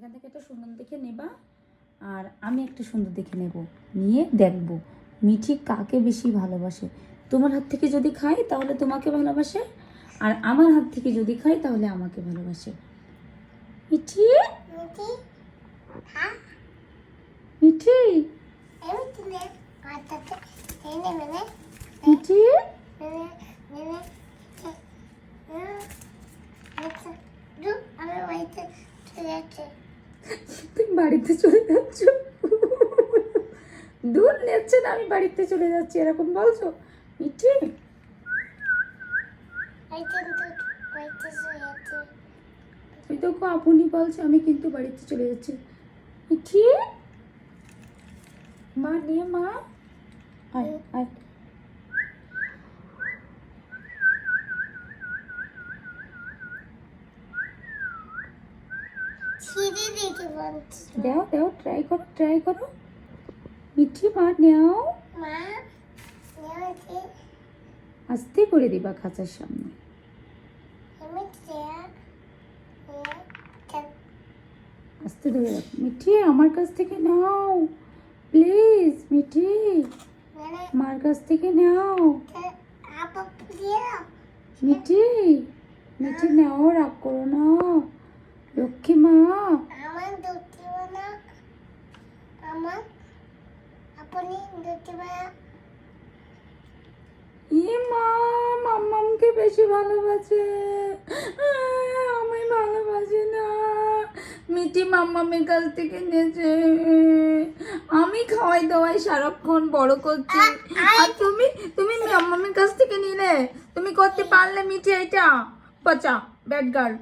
এখান থেকে একটা সুন্দর দেখে নেবা। আর আমি একটা সুন্দর দেখে নেব। নিয়ে দেখব মিঠি কাকে বেশি ভালোবাসে। তোমার হাত থেকে যদি খাই তাহলে তোমাকে ভালোবাসে। আর আমার হাত থেকে যদি খাই তাহলে আমাকে ভালোবাসে। মিঠি? মিঠি? হ্যাঁ? মিঠি? আমি তুমি বাড়িতে চলে যাচ্ছ? দূর নেচ্ছে না আমি বাড়িতে চলে যাচ্ছি এরকম বলছো? মিঠি? বাড়িতে তো বাড়িতে চলে যাচ্ছি ওই তো আপনি বলছে আমি কিন্তু বাড়িতে চলে যাচ্ছি। মিঠি? মা নিয়ে মা। আয় আয়। দাও দাও ট্রাই করো ট্রাই করো মিঠি মা নেও মা আস্তে করে দিবা খাঁচার সামনে আস্তে ধরে রাখো মিঠি আমার কাছ থেকে নাও প্লিজ মিঠি মার কাছ থেকে নাও মিঠি মিঠি নাও রাগ করো না লক্ষ্মী মা। আমার বানা আমার আপনি বানা ই মা মাম্মামকে বেশি ভালোবাসে। আমায় ভালোবাসে না। মিঠি মাম্মামের কাছ থেকে নিয়েছে আমি খাওয়াই দাওয়াই সারাক্ষণ বড় করছি। আর তুমি তুমি মাম্মামের কাছ থেকে নিলে। তুমি করতে পারলে মিটি এটা। পচা ব্যাড গার্ল